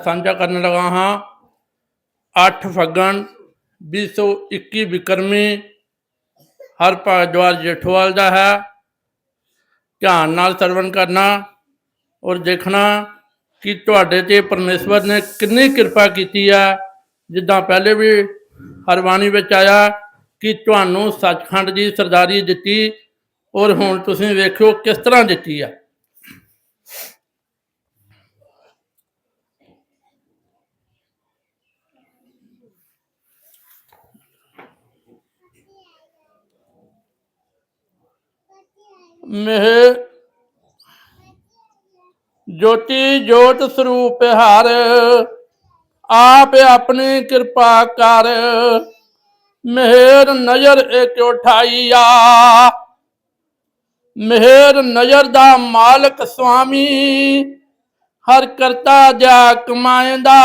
ਸਾਂਝਾ ਕਰਨ ਲਗਾ ਹਾਂ। 8 ਫੱਗਣ 2021 ਵਿਕਰਮੀ ਹਰ ਭਾਰਦਵਾਜ ਜੇਠੋਵਾਲ ਦਾ ਹੈ। ਧਿਆਨ ਨਾਲ ਸਰਵਣ ਕਰਨਾ ਔਰ ਦੇਖਣਾ ਕਿ ਤੁਹਾਡੇ ਤੇ ਪਰਮੇਸ਼ਵਰ ਨੇ ਕਿੰਨੀ ਕਿਰਪਾ ਕੀਤੀ ਹੈ। ਜਿੱਦਾਂ ਪਹਿਲੇ ਵੀ ਹਰਬਾਣੀ ਵਿੱਚ ਆਇਆ ਕਿ ਤੁਹਾਨੂੰ ਸੱਚਖੰਡ ਦੀ ਸਰਦਾਰੀ ਦਿੱਤੀ ਔਰ ਹੁਣ ਤੁਸੀਂ ਵੇਖਿਓ ਕਿਸ ਤਰ੍ਹਾਂ ਦਿੱਤੀ ਆ ਮਹਿ। ਜੋਤੀ ਜੋਤ ਸਰੂਪ ਹਰ, ਆਪ ਆਪਣੀ ਕਿਰਪਾ ਕਰ। ਮਿਹਰ ਨਜ਼ਰ ਇੱਕ ਉਠਾਈਆ। ਮਿਹਰ ਨਜ਼ਰ ਦਾ ਮਾਲਕ ਸੁਆਮੀ, ਹਰ ਕਰਤਾ ਜਾ ਕਮਾਇਂਦਾ।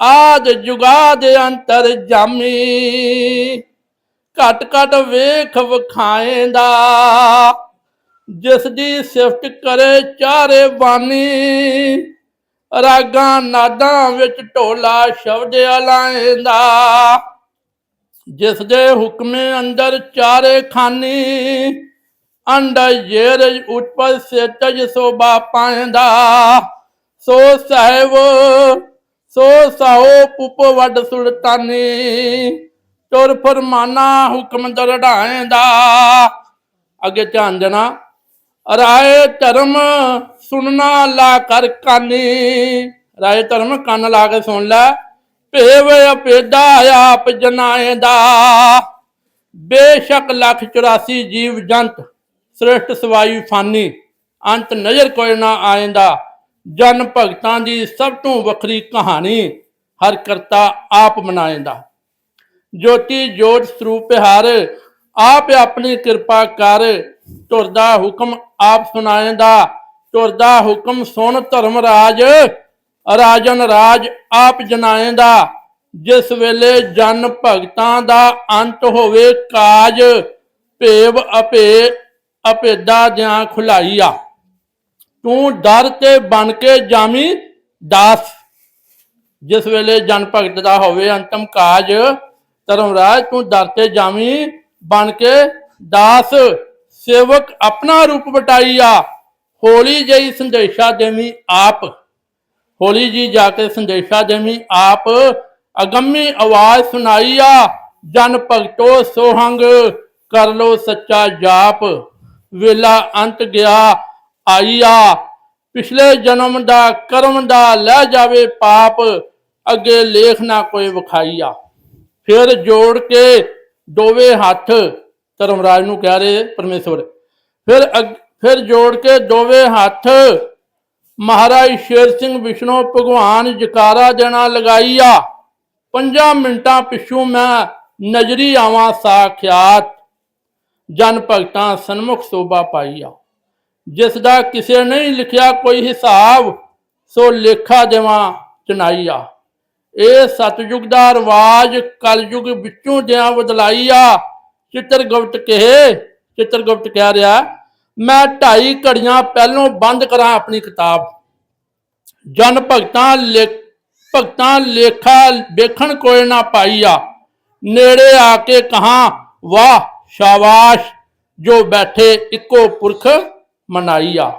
ਆਦ ਜੁਗਾ ਦੇ ਅੰਤਰ ਜਾਮੀ। ਘਟ ਘਟ ਵੇਖ ਵਖਾਏਂਦਾ। ਜਿਸ ਦੀ ਸਿਫਤ ਕਰੇ ਚਾਰੇ ਬਾਨੀ। ਰਾਗਾਂ ਨਾਦਾਂ ਵਿੱਚ ਢੋਲਾ ਸ਼ਬਦ ਅਲਾਏਂਦਾ। ਜਿਸ ਦੇ ਹੁਕਮੇ ਅੰਦਰ ਚਾਰੇ ਖਾਨੀ। ਅੰਡਾ ਜੇਰਜ ਉਤਪਲ ਸੇਤਜ ਸੋਭਾ ਪਾਏਂਦਾ। ਸੋ ਸਹਿਬ, ਸੋ ਸਾਹੋ ਪੁਪ ਵੱਡ ਸੁਲਤਾਨੀ। ਤੁਰ ਫਰਮਾਨਾ ਹੁਕਮ ਦਰੜਾਏਂਦਾ। ਅੱਗੇ ਧਿਆਨ ਦੇਣਾ, ਰਾਏ ਧਰਮ ਸੁਣਨਾ ਲਾ ਕਰ ਕਾਨੀ। ਰਾਏ ਧਰਮ ਕੰਨ ਲਾ ਕੇ ਸੁਣ ਲੈ, ਭੇਵ ਅਪੇਦਾ ਆਪ ਜਨਾਏਂਦਾ। ਬੇਸ਼ੱਕ ਲੱਖ 84 ਜੀਵ ਜੰਤ, ਸ੍ਰੇਸ਼ਟ ਸਵਾਈ ਫਾਨੀ, ਅੰਤ ਨਜ਼ਰ ਕੋਈ ਨਾ ਆਏਂਦਾ। ਜਨ ਭਗਤਾਂ ਦੀ ਸਭ ਤੋਂ ਵੱਖਰੀ ਕਹਾਣੀ, ਹਰ ਕਰਤਾ ਆਪ ਬਣਾਏਂਦਾ ਜੋਤੀ ਜੋਤ ਸਰੂਪ ਹਰ ਆਪ ਆਪਣੀ ਕਿਰਪਾ ਕਰ, ਤੁਰਦਾ ਹੁਕਮ ਆਪ ਸੁਣਾਏਂਦਾ, ਤੁਰਦਾ ਹੁਕਮ ਸੁਣ ਧਰਮ ਰਾਜ, ਰਾਜਨ ਰਾਜ ਆਪ ਜਨਾਏਂਦਾ, ਜਿਸ ਵੇਲੇ ਜਨ ਭਗਤਾਂ ਦਾ ਅੰਤ ਹੋਵੇ ਕਾਜ, ਭੇਵ ਅਪੇ ਅਪੇਦਾ ਜਾਂ ਖੁਲਾਈਆ। ਤੂੰ ਦਰ ਤੇ ਬਣ ਕੇ ਜਾਮੀ ਦਾਸ। ਜਿਸ ਵੇਲੇ ਜਨ ਭਗਤ ਦਾ ਹੋਵੇ ਅੰਤਮ ਕਾਜ ਧਰਮਰਾਜ, ਤੂੰ ਦਰ ਤੇ ਜਾਵੀਂ, ਬਣ ਕੇ ਦਾਸ ਸੇਵਕ ਆਪਣਾ ਰੂਪ ਵਟਾਈਆ ਹੋਲੀ ਜਈ ਸੰਦੇਸ਼ਾ ਦੇਵੀ ਆਪ। ਹੋਲੀ ਜੀ ਜਾ ਕੇ ਸੰਦੇਸ਼ਾ ਦੇਵੀ ਆਪ। ਅਗੰਮੀ ਆਵਾਜ਼ ਸੁਣਾਈਆ ਜਨ ਭਗਤੋ ਸੋਹੰਗ, ਕਰ ਲੋ ਸੱਚਾ ਜਾਪ। ਵੇਲਾ ਅੰਤ ਗਿਆ ਆਈਆ ਪਿਛਲੇ ਜਨਮ ਦਾ ਕਰਮ ਦਾ ਲੈ ਜਾਵੇ ਪਾਪ, ਅੱਗੇ ਲੇਖ ਨਾ ਕੋਈ ਵਿਖਾਈਆ ਫਿਰ ਜੋੜ ਕੇ ਦੋਵੇਂ ਹੱਥ ਧਰਮਰਾਜ ਨੂੰ ਕਹਿ ਰਹੇ ਪਰਮੇਸ਼ਵਰ। ਫਿਰ ਫਿਰ ਜੋੜ ਕੇ ਦੋਵੇਂ ਹੱਥ ਮਹਾਰਾਜ ਸ਼ੇਰ ਸਿੰਘ ਵਿਸ਼ਨੂੰ, ਭਗਵਾਨ ਜਕਾਰਾ ਦੇਣਾ ਲਗਾਈਆ ਪੰਜਾਂ ਮਿੰਟਾਂ ਪਿੱਛੋਂ ਮੈਂ ਨਜ਼ਰੀ ਆਵਾਂ ਸਾਖਿਆਤ। ਜਨ ਭਗਤਾਂ ਸਨਮੁਖ ਸੋਭਾ ਪਾਈਆ ਜਿਸ ਦਾ ਕਿਸੇ ਨਹੀਂ ਲਿਖਿਆ ਕੋਈ ਹਿਸਾਬ, ਸੋ ਲੇਖਾ ਦੇਵਾਂ ਚਨਾਈਆ ਇਹ ਸਤਜੁਗ ਦਾ ਰਿਵਾਜ ਕਲਯੁਗ ਵਿੱਚੋਂ ਜਿਆ ਬਦਲਾਈਆ ਚਿੱਤਰ ਗੁਪਤ ਕਹੇ, ਚਿੱਤਰ ਕਹਿ ਰਿਹਾ, ਮੈਂ ਢਾਈ ਘੜੀਆਂ ਪਹਿਲੋਂ ਬੰਦ ਕਰਾਂ ਆਪਣੀ ਕਿਤਾਬ। ਜਨ ਭਗਤਾਂ ਲੇ ਭਗਤਾਂ ਲੇਖਾ ਵੇਖਣ ਕੋਈ ਨਾ ਪਾਈ ਆ। ਨੇੜੇ ਆ ਕੇ ਕਹਾ, ਵਾਹ ਸ਼ਾਬਾਸ਼, ਜੋ ਬੈਠੇ ਇੱਕੋ ਪੁਰਖ ਮਨਾਈਆ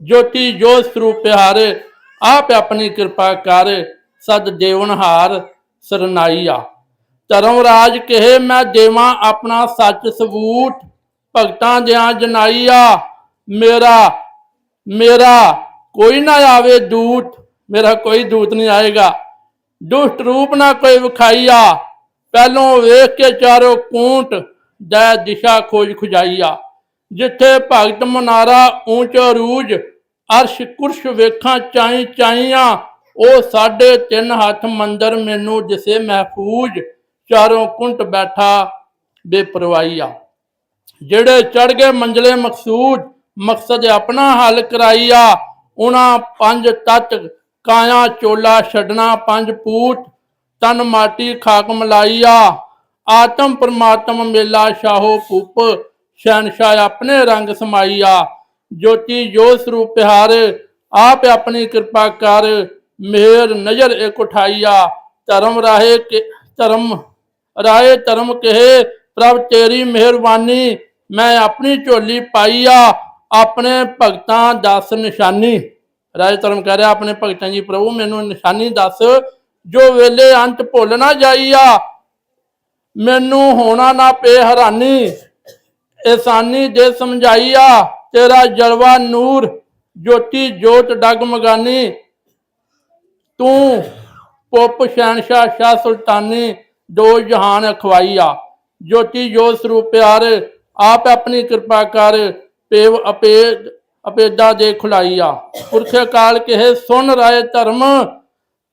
ਜੋਤੀ ਜੋ ਸਰੂਪ ਪਿਆਰੇ, ਆਪ ਆਪਣੀ ਕਿਰਪਾ ਕਰ ਸਦ ਦੇਵਨਹਾਰ ਸਰਨਾਈਆ। ਧਰਮ ਰਾਜ ਕਹੇ, ਮੈਂ ਦੇਵਾਂ ਆਪਣਾ ਸੱਚ ਸਬੂਤ। ਭਗਤਾਂ ਦਿਆਂ ਜਨਾਈਆ, ਮੇਰਾ ਮੇਰਾ ਕੋਈ ਨਾ ਆਵੇ ਦੂਤ। ਮੇਰਾ ਕੋਈ ਦੂਤ ਨਹੀਂ ਆਏਗਾ। ਦੁਸ਼ਟ ਰੂਪ ਨਾ ਕੋਈ ਵਿਖਾਈਆ। ਪਹਿਲੋਂ ਵੇਖ ਕੇ ਚਾਰੋ ਕੂੰਟ ਦੈ ਦਿਸ਼ਾ ਖੋਜ ਖੁਜਾਈਆ। ਜਿੱਥੇ ਭਗਤ ਮਨਾਰਾ, ਊਂਚ ਰੂਜ ਅਰਸ਼ ਕੁਰਸ਼ ਵੇਖਾਂ ਚਾਈ ਚਾਈਆਂ ਉਹ ਸਾਢੇ ਤਿੰਨ ਹੱਥ ਮੰਦਰ ਮੈਨੂੰ ਦਿਸੇ ਮਹਿਫੂਜ਼, ਚਾਰੋਂ ਕੁੰਟ ਬੈਠਾ ਬੇਪਰਵਾਹੀਆ ਜਿਹੜੇ ਚੜ ਗਏ ਮੰਜ਼ਲੇ ਮਕਸੂਦ, ਮਕਸਦ ਆਪਣਾ ਹੱਲ ਕਰਾਈਆ ਉਹਨਾਂ ਪੰਜ ਤਤ ਕਾਇਆ ਚੋਲਾ ਛੱਡਣਾ, ਪੰਜ ਪੂਤ ਤਨ ਮਾਟੀ ਖਾਕ ਮਲਾਈਆ ਆਤਮ ਪਰਮਾਤਮ ਮੇਲਾ ਸ਼ਾਹੋ ਭੂਪ ਸ਼ਹਿਨशाह ਆਪਣੇ ਰੰਗ ਸਮਾਈਆ ਜੋਤੀ ਜੋ ਸਰੂਪ ਪਿਹਾਰ ਆਪ ਆਪਣੀ ਕਿਰਪਾ ਕਰ ਮੇਰ ਨਜ਼ਰ ਇੱਕ ਉਠਾਈਆ, ਧਰਮ ਰਾਹੇ ਧਰਮ ਰਾਏ ਧਰਮ ਕਹੇ, ਪ੍ਰਭ ਤੇਰੀ ਮਿਹਰਬਾਨੀ, ਮੈਂ ਆਪਣੀ ਝੋਲੀ ਪਾਈਆ ਆਪਣੇ ਭਗਤਾਂ ਦਸ ਨਿਸ਼ਾਨੀ। ਰਾਏ ਧਰਮ ਕਹਿ ਰਿਹਾ, ਆਪਣੇ ਭਗਤਾਂ ਜੀ, ਪ੍ਰਭੂ ਮੈਨੂੰ ਨਿਸ਼ਾਨੀ ਦੱਸ, ਜੋ ਵੇਲੇ ਅੰਤ ਭੁੱਲ ਨਾ ਜਾਈਆ ਮੈਨੂੰ ਹੋਣਾ ਨਾ ਪੇ ਹੈਰਾਨੀ। ਇਸਾਨੀ ਦੇ ਸਮਝਾਈਆ ਤੇਰਾ ਜਲਵਾ ਨੂਰ, ਜੋਤੀ ਜੋਤ ਡਗਮਗਾਨੀ। ਤੂੰ ਪੁੱਪ, ਸ਼ਹਿਨਸ਼ਾਹ, ਸ਼ਾਹ ਸੁਲਤਾਨੀ ਦੋ ਜਹਾਨ ਅਖਵਾਈ ਆ। ਜੋਤੀ ਜੋਤ ਸਰੂਪ ਪਿਆਰ, ਆਪ ਆਪਣੀ ਕਿਰਪਾ ਕਰ ਪੇਵ ਅਪੇਦ ਅਪੇਦਾ ਦੇ ਖੁਲਾਈਆ ਪੁਰਖ ਕਾਲ ਕਹੇ ਸੁਨ ਰਾਏ ਧਰਮ,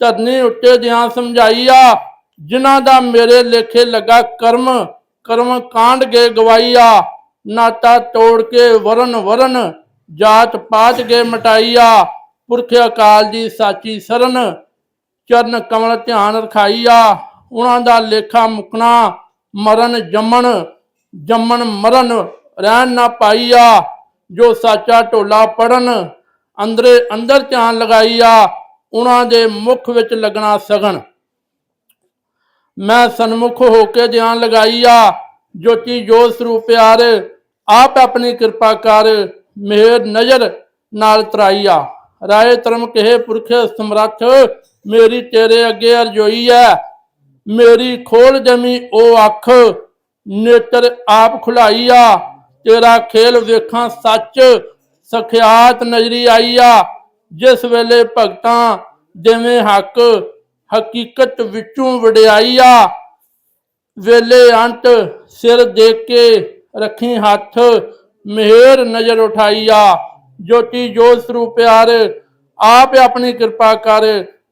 ਧਰਨੀ ਉੱਤੇ ਦਿਆਂ ਸਮਝਾਈਆ ਜਿਨ੍ਹਾਂ ਦਾ ਮੇਰੇ ਲੇਖੇ ਲੱਗਾ ਕਰਮ ਕਰਮ ਕਾਂਡ ਗੇ ਗਵਾਈ ਆ। ਨਾਤਾ ਤੋੜ ਕੇ ਵਰਨ ਵਰਨ ਜਾਤ ਪਾਤ ਗੇ ਮਟਾਈ ਆ। ਪੁਰਖ ਅਕਾਲ ਦੀ ਸਾਚੀ ਸਰਨ, ਚਰਨ ਕਮਲ ਧਿਆਨ ਰਖਾਈ ਆ ਉਹਨਾਂ ਦਾ ਲੇਖਾ ਮੁਕਣਾ, ਮਰਨ ਜੰਮਣ ਜੰਮਣ ਮਰਨ, ਰਹਿਣ ਨਾ ਪਾਈ ਆ ਜੋ ਸਾਚਾ ਢੋਲਾ ਪੜਨ ਅੰਦਰੇ ਅੰਦਰ ਧਿਆਨ ਲਗਾਈਆ, ਉਹਨਾਂ ਦੇ ਮੁਖ ਵਿੱਚ ਲੱਗਣਾ ਸਗਨ ਮੈਂ ਸਨਮੁਖ ਹੋ ਕੇ ਧਿਆਨ ਆ ਜੋਤੀ ਜੋਤ ਸਰੂਪ ਪਿਆਰ, ਆਪ ਆਪਣੀ ਕਿਰਪਾ ਕਰ, ਮਿਹਰ ਨਜ਼ਰ ਨਾਲ ਤਰਾਈ ਆ ਰਾਏ ਧਰਮ ਕਹੇ ਪੁਰਖ ਸਮਰੱਥ ਮੇਰੀ ਤੇਰੇ ਅੱਗੇ ਅਰਜੋਈ ਹੈ ਮੇਰੀ ਖੋਲ ਜਮੀ ਉਹ ਅੱਖ ਨੇਤਰ ਆਪ ਖੁਲਾਈਆ ਤੇਰਾ ਖੇਲ ਵੇਖਾਂ ਸੱਚ ਸਖਿਆਤ ਨਜ਼ਰੀ ਆਈਆ ਜਿਸ ਵੇਲੇ ਭਗਤਾਂ ਜਿਵੇਂ ਹੱਕ ਹਕੀਕਤ ਵਿੱਚੋਂ ਵਡਿਆਈਆ ਵੇਲੇ ਅੰਤ ਸਿਰ ਦੇਖ ਕੇ ਰੱਖੀ ਹੱਥ ਮਿਹਰ ਨਜ਼ਰ ਉਠਾਈਆ ਜੋਤੀ ਜੋਤ ਸਰੂਪ ਪਿਆਰ, ਆਪ ਆਪਣੀ ਕਿਰਪਾ ਕਰ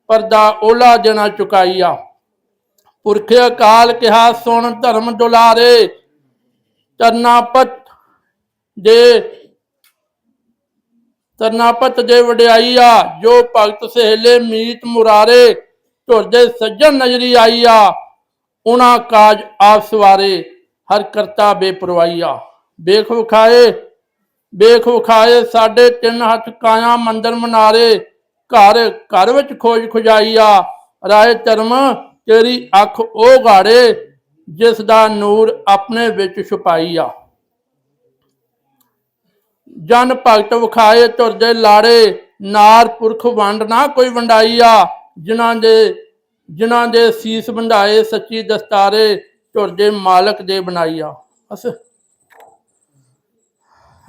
ਪਰਦਾ ਓਲਾ ਜਨਾ ਚੁਕਾਈਆ। ਪੁਰਖ ਅਕਾਲ ਕਿਹਾ, ਸੁਣ ਧਰਮ ਦੁਲਾਰੇ ਤਰਨਾਪਤ ਦੇ ਤਰਨਾਪਤ ਦੇ ਵਡਿਆਈਆ, ਜੋ ਭਗਤ ਸਹੇਲੇ ਮੀਤ ਮੁਰਾਰੇ ਧੁਰਦੇ ਸੱਜਣ ਨਜ਼ਰੀ ਆਈਆ, ਉਹਨਾਂ ਕਾਜ ਆਪ ਸਵਾਰੇ, ਹਰ ਕਰਤਾ ਬੇਪਰਵਾਹੀਆ। ਵੇਖ ਵਿਖਾਏ ਵੇਖ ਵਿਖਾਏ ਸਾਡੇ ਤਿੰਨ ਹੱਥ ਕਾਇਆ ਮੰਦਰ ਮਨਾਰੇ, ਘਰ ਘਰ ਵਿੱਚ ਖੋਜ ਖੁਜਾਈਆ ਰਾਏ ਧਰਮ, ਤੇਰੀ ਅੱਖ ਉਹ ਗਾੜੇ, ਜਿਸ ਦਾ ਨੂਰ ਆਪਣੇ ਵਿੱਚ ਛੁਪਾਈਆ ਜਨ ਭਗਤ ਵਿਖਾਏ ਤੁਰਦੇ ਲਾੜੇ, ਨਾਰ ਪੁਰਖ ਵੰਡ ਨਾ ਕੋਈ ਵੰਡਾਈਆ ਜਿਨ੍ਹਾਂ ਦੇ ਜਿਨ੍ਹਾਂ ਦੇ ਸੀਸ ਬੰਧਾਏ ਸੱਚੀ ਦਸਤਾਰੇ ਤੁਰਦੇ ਮਾਲਕ ਦੇ ਬਣਾਈਆ ਬਸ।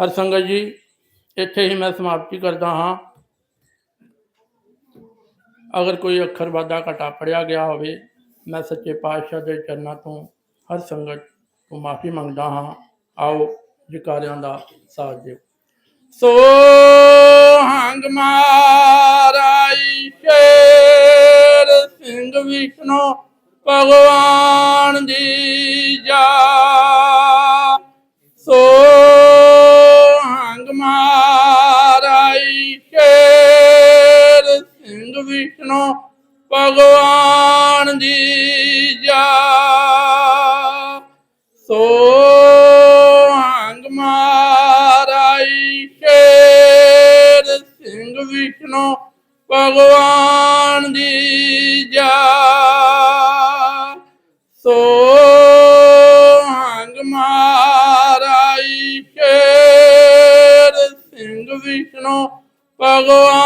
ਹਰ ਸੰਗਤ ਜੀ, ਇੱਥੇ ਹੀ ਮੈਂ ਸਮਾਪਤੀ ਕਰਦਾ ਹਾਂ। ਅਗਰ ਕੋਈ ਅੱਖਰ ਵਾਧਾ ਘਟਾ ਪੜਿਆ ਗਿਆ ਹੋਵੇ, ਮੈਂ ਸੱਚੇ ਪਾਤਸ਼ਾਹ ਦੇ ਚਰਨਾਂ ਤੋਂ ਹਰ ਸੰਗਤ ਤੋਂ ਮਾਫੀ ਮੰਗਦਾ ਹਾਂ। ਆਓ, ਜਕਾਰਿਆਂ ਦਾ ਸਾਥ ਦਿਓ। ਸੋ ਹੰਗ ਮਾਰਾਈ ਸ਼ੇਰ ਸਿੰਘ ਵਿਸ਼ਨੂੰ ਭਗਵਾਨ ਸਿੰਘ ਵਿਸ਼ਨੂੰ ਭਗਵਾਨ ਜੀ ਜਾ। ਸੋ ਹੰਗ ਮਾਰਾਈ ਸ਼ੇਰ ਸਿੰਘ ਵਿਸ਼ਨੂੰ ਭਗਵਾਨ ਜੀ ਜਾ। ਸੋ ਹੰਗ ਮਾਰਾਈ ਸ਼ੇਰ ਸਿੰਘ ਵਿਸ਼ਨੂੰ ਭਗਵਾਨ